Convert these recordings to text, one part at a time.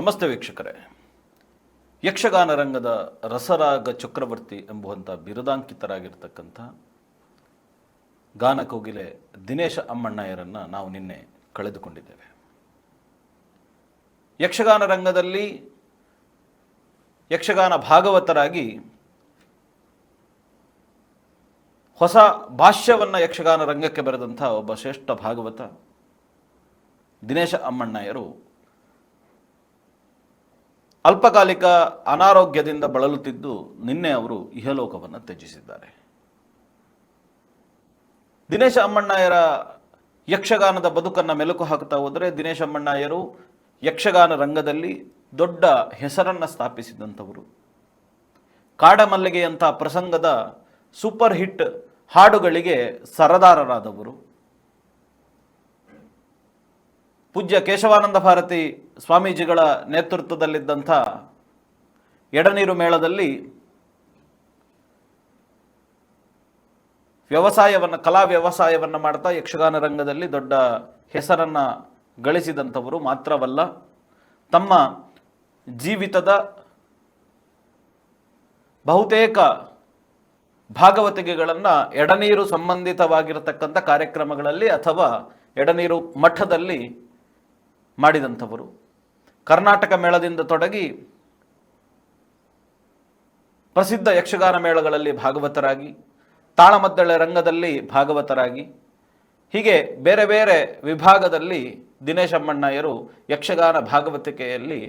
ನಮಸ್ತೆ ವೀಕ್ಷಕರೇ. ಯಕ್ಷಗಾನ ರಂಗದ ರಸರಾಗ ಚಕ್ರವರ್ತಿ ಎಂಬುವಂಥ ಬಿರುದಾಂಕಿತರಾಗಿರ್ತಕ್ಕಂಥ ಗಾನ ಕೋಗಿಲೆ ದಿನೇಶ ಅಮ್ಮಣ್ಣಯ್ಯರನ್ನು ನಾವು ನಿನ್ನೆ ಕಳೆದುಕೊಂಡಿದ್ದೇವೆ. ಯಕ್ಷಗಾನ ರಂಗದಲ್ಲಿ ಯಕ್ಷಗಾನ ಭಾಗವತರಾಗಿ ಹೊಸ ಭಾಷ್ಯವನ್ನು ಯಕ್ಷಗಾನ ರಂಗಕ್ಕೆ ಬರೆದಂಥ ಒಬ್ಬ ಶ್ರೇಷ್ಠ ಭಾಗವತ ದಿನೇಶ ಅಮ್ಮಣ್ಣಯ್ಯರು ಅಲ್ಪಕಾಲಿಕ ಅನಾರೋಗ್ಯದಿಂದ ಬಳಲುತ್ತಿದ್ದು ನಿನ್ನೆ ಅವರು ಇಹಲೋಕವನ್ನು ತ್ಯಜಿಸಿದ್ದಾರೆ. ದಿನೇಶ ಅಮ್ಮಣ್ಣಯ್ಯರ ಯಕ್ಷಗಾನದ ಬದುಕನ್ನು ಮೆಲುಕು ಹಾಕ್ತಾ ಹೋದರೆ ದಿನೇಶ ಅಮ್ಮಣ್ಣಯ್ಯರು ಯಕ್ಷಗಾನ ರಂಗದಲ್ಲಿ ದೊಡ್ಡ ಹೆಸರನ್ನು ಸ್ಥಾಪಿಸಿದಂಥವರು. ಕಾಡಮಲ್ಲಿಗೆಯಂಥ ಪ್ರಸಂಗದ ಸೂಪರ್ ಹಿಟ್ ಹಾಡುಗಳಿಗೆ ಸರದಾರರಾದವರು. ಪೂಜ್ಯ ಕೇಶವಾನಂದ ಭಾರತಿ ಸ್ವಾಮೀಜಿಗಳ ನೇತೃತ್ವದಲ್ಲಿದ್ದಂಥ ಎಡನೀರು ಮೇಳದಲ್ಲಿ ವ್ಯವಸಾಯವನ್ನು, ಕಲಾ ವ್ಯವಸಾಯವನ್ನು ಮಾಡ್ತಾ ಯಕ್ಷಗಾನ ರಂಗದಲ್ಲಿ ದೊಡ್ಡ ಹೆಸರನ್ನು ಗಳಿಸಿದಂಥವರು ಮಾತ್ರವಲ್ಲ, ತಮ್ಮ ಜೀವಿತದ ಬಹುತೇಕ ಭಾಗವತಿಕೆಗಳನ್ನು ಎಡನೀರು ಸಂಬಂಧಿತವಾಗಿರತಕ್ಕಂಥ ಕಾರ್ಯಕ್ರಮಗಳಲ್ಲಿ ಅಥವಾ ಎಡನೀರು ಮಠದಲ್ಲಿ ಮಾಡಿದಂಥವರು. ಕರ್ನಾಟಕ ಮೇಳದಿಂದ ತೊಡಗಿ ಪ್ರಸಿದ್ಧ ಯಕ್ಷಗಾನ ಮೇಳಗಳಲ್ಲಿ ಭಾಗವತರಾಗಿ, ತಾಳಮದ್ದಳೆ ರಂಗದಲ್ಲಿ ಭಾಗವತರಾಗಿ, ಹೀಗೆ ಬೇರೆ ಬೇರೆ ವಿಭಾಗದಲ್ಲಿ ದಿನೇಶ್ ಅಮ್ಮಣ್ಣಯ್ಯರು ಯಕ್ಷಗಾನ ಭಾಗವತಿಕೆಯಲ್ಲಿ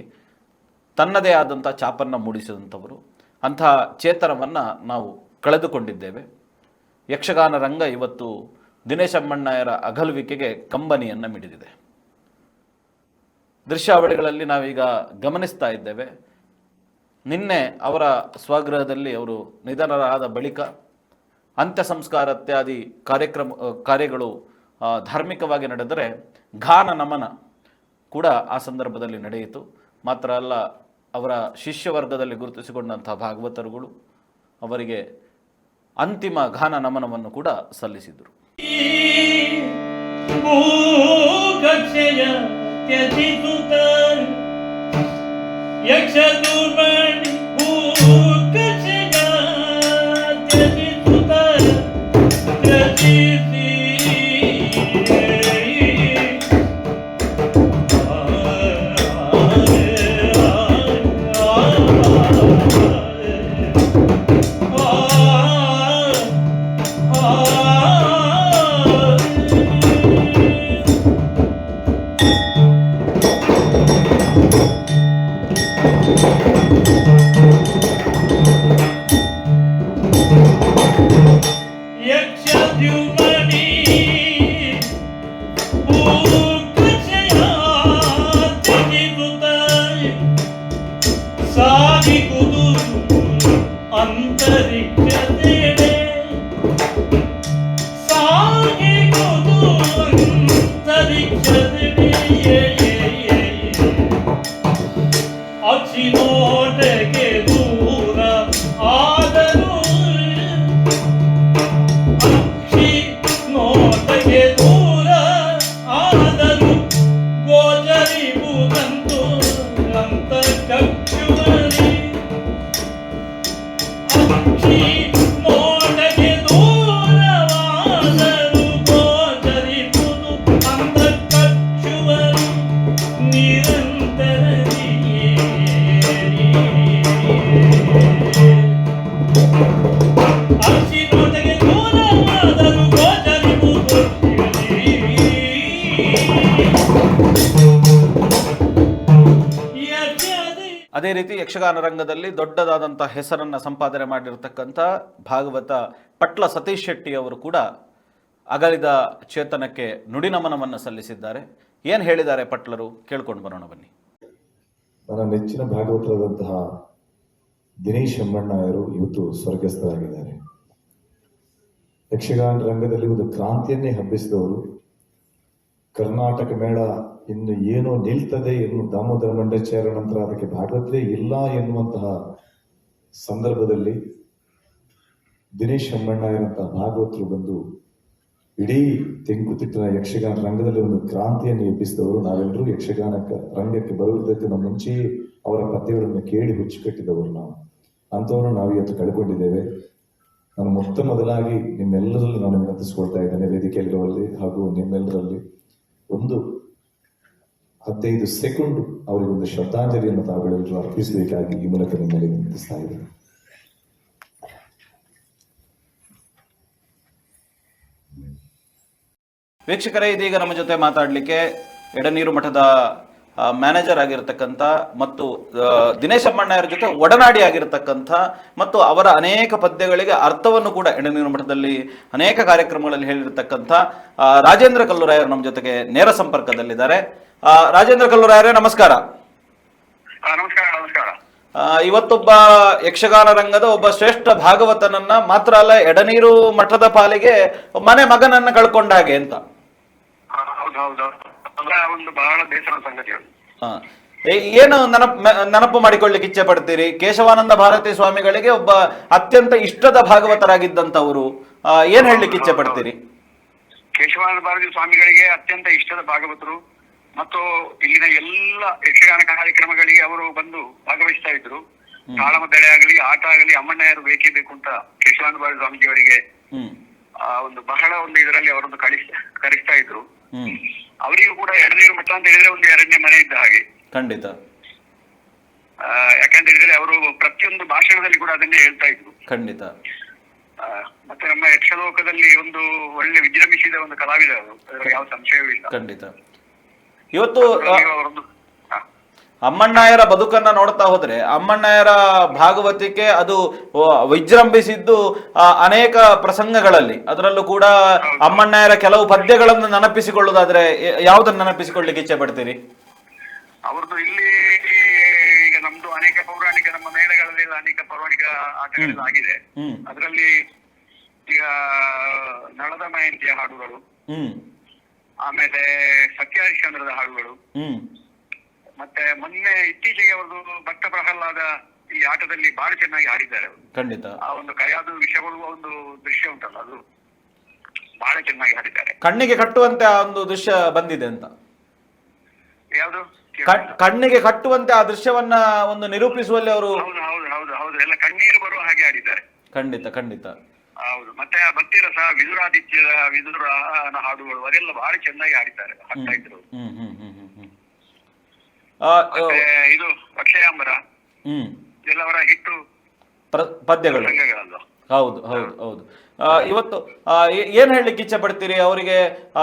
ತನ್ನದೇ ಆದಂಥ ಚಾಪನ್ನು ಮೂಡಿಸಿದಂಥವರು. ಅಂತಹ ಚೇತನವನ್ನು ನಾವು ಕಳೆದುಕೊಂಡಿದ್ದೇವೆ. ಯಕ್ಷಗಾನ ರಂಗ ಇವತ್ತು ದಿನೇಶ್ ಅಮ್ಮಣ್ಣಯ್ಯರ ಅಗಲುವಿಕೆಗೆ ಕಂಬನಿಯನ್ನು ಮಿಡಿದಿದೆ. ದೃಶ್ಯಾವಳಿಗಳಲ್ಲಿ ನಾವೀಗ ಗಮನಿಸ್ತಾ ಇದ್ದೇವೆ. ನಿನ್ನೆ ಅವರ ಸ್ವಗೃಹದಲ್ಲಿ ಅವರು ನಿಧನರಾದ ಬಳಿಕ ಅಂತ್ಯ ಸಂಸ್ಕಾರ ಇತ್ಯಾದಿ ಕಾರ್ಯಕ್ರಮ ಕಾರ್ಯಗಳು ಧಾರ್ಮಿಕವಾಗಿ ನಡೆದರೆ ಘಾನ ನಮನ ಕೂಡ ಆ ಸಂದರ್ಭದಲ್ಲಿ ನಡೆಯಿತು. ಮಾತ್ರ ಅಲ್ಲ, ಅವರ ಶಿಷ್ಯವರ್ಗದಲ್ಲಿ ಗುರುತಿಸಿಕೊಂಡಂಥ ಭಾಗವತರುಗಳು ಅವರಿಗೆ ಅಂತಿಮ ಘಾನ ನಮನವನ್ನು ಕೂಡ ಸಲ್ಲಿಸಿದರು. त्यजितुतन् यक्षदूर्मण् దిగుదు అంతరిక్ష ಅದೇ ರೀತಿ ಯಕ್ಷಗಾನ ರಂಗದಲ್ಲಿ ದೊಡ್ಡದಾದಂಥ ಹೆಸರನ್ನು ಸಂಪಾದನೆ ಮಾಡಿರತಕ್ಕಂಥ ಭಾಗವತ ಪಟ್ಲ ಸತೀಶ್ ಶೆಟ್ಟಿ ಅವರು ಕೂಡ ಅಗಲಿದ ಚೇತನಕ್ಕೆ ನುಡಿನಮನವನ್ನು ಸಲ್ಲಿಸಿದ್ದಾರೆ. ಏನು ಹೇಳಿದ್ದಾರೆ ಪಟ್ಲರು? ಕೇಳ್ಕೊಂಡು ಬರೋಣ ಬನ್ನಿ. ನನ್ನ ನೆಚ್ಚಿನ ಭಾಗವತರಾದಂತಹ ದಿನೇಶ್ ಅವರು ಇವತ್ತು ಸ್ವರ್ಗಸ್ಥರಾಗಿದ್ದಾರೆ. ಯಕ್ಷಗಾನ ರಂಗದಲ್ಲಿ ಒಂದು ಕ್ರಾಂತಿಯನ್ನೇ ಹಬ್ಬಿಸಿದವರು ಕರ್ನಾಟಕ ಮೇಳ ಇನ್ನು ಏನೋ ನಿಲ್ತದೆ ಇನ್ನು ದಾಮೋದರ ಮಂಡೇಶ್ವರ ನಂತರ ಅದಕ್ಕೆ ಭಾಗವತರೇ ಇಲ್ಲ ಎನ್ನುವಂತಹ ಸಂದರ್ಭದಲ್ಲಿ ದಿನೇಶ್ ಅಮ್ಮಣ್ಣಯ್ಯರಂತಹ ಭಾಗವತರು ಬಂದು ಇಡೀ ತೆಂಕುತಿಟ್ಟಿನ ಯಕ್ಷಗಾನ ರಂಗದಲ್ಲಿ ಒಂದು ಕ್ರಾಂತಿಯನ್ನು ಎಬ್ಬಿಸಿದವರು ನಾವೆಲ್ಲರೂ ಯಕ್ಷಗಾನ ರಂಗಕ್ಕೆ ಬರುವುದಕ್ಕಿಂತ ಮುಂಚೆಯೇ ಅವರ ಕಥೆಗಳನ್ನು ಕೇಳಿ ಹುಚ್ಚು ಕಟ್ಟಿದವರು ನಾವು. ಅಂಥವ್ರನ್ನು ನಾವು ಇವತ್ತು ಕಳ್ಕೊಂಡಿದ್ದೇವೆ. ನಾನು ಮೊತ್ತ ಮೊದಲಾಗಿ ನಿಮ್ಮೆಲ್ಲರಲ್ಲಿ ನಾನು ವಿನಂತಿಸ್ಕೊಳ್ತಾ ಇದ್ದೇನೆ ವೇದಿಕೆಯಲ್ಲಿರುವಲ್ಲಿ ಹಾಗೂ ನಿಮ್ಮೆಲ್ಲರಲ್ಲಿ. ಒಂದು ಹದಿನೈದು ಸೆಕೆಂಡ್ ಅವರಿಗೆ ಒಂದು ಶ್ರದ್ಧಾಂಜಲಿಯನ್ನು ತಾವುಗಳೆಲ್ಲರೂ ಅರ್ಪಿಸಬೇಕಾಗಿ ಈ ಮೂಲಕ ನಿಮ್ಮಲ್ಲಿ ವಿನಂತಿಸ್ತಾ ಇದೆ ವೀಕ್ಷಕರೇ, ಇದೀಗ ನಮ್ಮ ಜೊತೆ ಮಾತಾಡಲಿಕ್ಕೆ ಎಡನೀರು ಮಠದ ಮ್ಯಾನೇಜರ್ ಆಗಿರತಕ್ಕಂಥ ಮತ್ತು ದಿನೇಶ್ ಅಮ್ಮಣ್ಣಯ್ಯರ ಜೊತೆ ಒಡನಾಡಿ ಆಗಿರತಕ್ಕಂಥ ಮತ್ತು ಅವರ ಅನೇಕ ಪದ್ಯಗಳಿಗೆ ಅರ್ಥವನ್ನು ಕೂಡ ಎಡನೀರು ಮಠದಲ್ಲಿ ಅನೇಕ ಕಾರ್ಯಕ್ರಮಗಳಲ್ಲಿ ಹೇಳಿರ್ತಕ್ಕಂಥ ರಾಜೇಂದ್ರ ಕಲ್ಲುರಾಯರು ನಮ್ಮ ಜೊತೆಗೆ ನೇರ ಸಂಪರ್ಕದಲ್ಲಿದ್ದಾರೆ. ರಾಜೇಂದ್ರ ಕಲ್ಲುರಾಯರೇ ನಮಸ್ಕಾರ. ನಮಸ್ಕಾರ ಇವತ್ತೊಬ್ಬ ಯಕ್ಷಗಾನ ರಂಗದ ಒಬ್ಬ ಶ್ರೇಷ್ಠ ಭಾಗವತನನ್ನ ಮಾತ್ರ ಅಲ್ಲ ಎಡನೀರು ಮಠದ ಪಾಲಿಗೆ ಮನೆ ಮಗನನ್ನ ಕಳ್ಕೊಂಡ ಹಾಗೆ ಅಂತ ಅದರ ಒಂದು ಬಹಳ ಬೇಸರ ಸಂಗತಿ ಅದು. ಏನು ನೆನಪು ನೆನಪು ಮಾಡಿಕೊಳ್ಳಿಕ್ಕೆ ಇಚ್ಛೆ ಪಡ್ತೀರಿ? ಕೇಶವಾನಂದ ಭಾರತಿ ಸ್ವಾಮಿಗಳಿಗೆ ಒಬ್ಬ ಅತ್ಯಂತ ಇಷ್ಟದ ಭಾಗವತರಾಗಿದ್ದಂತವರು ಏನ್ ಹೇಳಲಿಕ್ಕೆ ಇಚ್ಛೆ ಪಡ್ತೀರಿ? ಕೇಶವಾನಂದ ಭಾರತಿ ಸ್ವಾಮಿಗಳಿಗೆ ಅತ್ಯಂತ ಇಷ್ಟದ ಭಾಗವತರು ಮತ್ತು ಇಲ್ಲಿನ ಎಲ್ಲ ಯಕ್ಷಗಾನ ಕಾರ್ಯಕ್ರಮಗಳಿಗೆ ಅವರು ಬಂದು ಭಾಗವಹಿಸ್ತಾ ಇದ್ರು ತಾಳಮದ್ದಳೆ ಆಗಲಿ ಆಟ ಆಗಲಿ ಅಮ್ಮಣ್ಣಯ್ಯರು ಬೇಕೇ ಬೇಕು ಅಂತ ಕೇಶವಾನಂದ ಭಾರತಿ ಸ್ವಾಮೀಜಿಯವರಿಗೆ ಆ, ಒಂದು ಬಹಳ ಒಂದು ಇದರಲ್ಲಿ ಅವರೊಂದು ಕಳಿಸ್ ಕರೆಸ್ತಾ ಇದ್ರು ಅವರಿಗೂ ಕೂಡ ಎರಡನೇ ಮಠ ಅಂತ ಹೇಳಿದ್ರೆ ಒಂದು ಎರಡನೇ ಮನೆ ಇದ್ದ ಹಾಗೆ. ಖಂಡಿತ. ಆ, ಯಾಕಂತ ಹೇಳಿದ್ರೆ ಅವರು ಪ್ರತಿಯೊಂದು ಭಾಷಣದಲ್ಲಿ ಕೂಡ ಅದನ್ನೇ ಹೇಳ್ತಾ ಇದ್ರು. ಖಂಡಿತ. ಆ, ಮತ್ತೆ ನಮ್ಮ ಯಕ್ಷಲೋಕದಲ್ಲಿ ಒಂದು ಒಳ್ಳೆ ವಿಜೃಂಭಿಸಿದ ಒಂದು ಕಲಾವಿದ ಅವರು. ಅದರಲ್ಲಿ ಯಾವ ಸಂಶಯವೂ ಇಲ್ಲ. ಖಂಡಿತ. ಇವತ್ತು ಅಮ್ಮಣ್ಣಯ್ಯರ ಬದುಕನ್ನ ನೋಡ್ತಾ ಹೋದ್ರೆ ಅಮ್ಮಣ್ಣಾಯರ ಭಾಗವತಿಕೆ ಅದು ವಿಜೃಂಭಿಸಿದ್ದು ಅನೇಕ ಪ್ರಸಂಗಗಳಲ್ಲಿ. ಅದರಲ್ಲೂ ಕೂಡ ಅಮ್ಮಣ್ಣಾಯರ ಕೆಲವು ಪದ್ಯಗಳನ್ನು ನೆನಪಿಸಿಕೊಳ್ಳುವುದಾದ್ರೆ ಯಾವುದನ್ನ ನೆನಪಿಸಿಕೊಳ್ಳಿಕ್ಕೆ ಇಚ್ಛೆ ಪಡ್ತೀರಿ? ಅವ್ರದ್ದು ಇಲ್ಲಿ ಈಗ ನಮ್ದು ಅನೇಕ ಪೌರಾಣಿಕ ನಮ್ಮ ಮೇಳಗಳಲ್ಲಿ ಅನೇಕ ಪೌರಾಣಿಕ ಆಟಗಳಾಗಿದೆ ಅದರಲ್ಲಿ ಈಗ ನಳದ ಮಯಂತಿಯ ಹಾಡುಗಳು ಆಮೇಲೆ ಸತ್ಯಹರಿಶ್ಚಂದ್ರದ ಹಾಡುಗಳು ಹ್ಮ್. ಮತ್ತೆ ಮೊನ್ನೆ ಇತ್ತೀಚೆಗೆ ಅವರು ಭಕ್ತ ಪ್ರಹ್ಲಾದ ಈ ಆಟದಲ್ಲಿ ಬಹಳ ಚೆನ್ನಾಗಿ ಆಡಿದ್ದಾರೆ ಅವರು. ಖಂಡಿತ. ಆ ಒಂದು ಕೈಯಾದ ಕೊಡುವ ಒಂದು ದೃಶ್ಯ ಉಂಟಲ್ಲ ಅದು ಬಹಳ ಚೆನ್ನಾಗಿ ಆಡಿದ್ದಾರೆ ಕಣ್ಣಿಗೆ ಕಟ್ಟುವಂತೆ ಆ ಒಂದು ದೃಶ್ಯ ಬಂದಿದೆ ಅಂತ. ಯಾವುದು? ಕಣ್- ಕಣ್ಣಿಗೆ ಕಟ್ಟುವಂತೆ ಆ ದೃಶ್ಯವನ್ನ ಒಂದು ನಿರೂಪಿಸುವಲ್ಲಿ ಅವರು ಹೌದು ಹೌದು ಹೌದು ಹೌದು. ಎಲ್ಲ ಕಣ್ಣೀರು ಬರುವ ಹಾಗೆ ಆಡಿದ್ದಾರೆ ಖಂಡಿತ ಖಂಡಿತ. ಹೌದು. ಮತ್ತೆ ಆ ಭಕ್ತಿ ರಸ ವಿದುರಾದಿತ್ಯದ ವಿದುರನ ಹಾಡುಗಳು ಅದೆಲ್ಲ ಬಹಳ ಚೆನ್ನಾಗಿ ಆಡಿದ್ದಾರೆ ಹಾಡ್ತಾ ಇದ್ರು ಹ್ಮ್ ಹ್ಮ್. ಇದು ಅಕ್ಷಯಾಂಬರ. ಹ್ಮ್. ಎಲ್ಲವರ ಹಿಟ್ಟು ಪದ್ಯಗಳು. ಹೌದು ಹೌದು ಹೌದು. ಇವತ್ತು ಏನ್ ಹೇಳಲಿಕ್ಕೆ ಇಚ್ಛೆ ಪಡ್ತೀರಿ? ಅವರಿಗೆ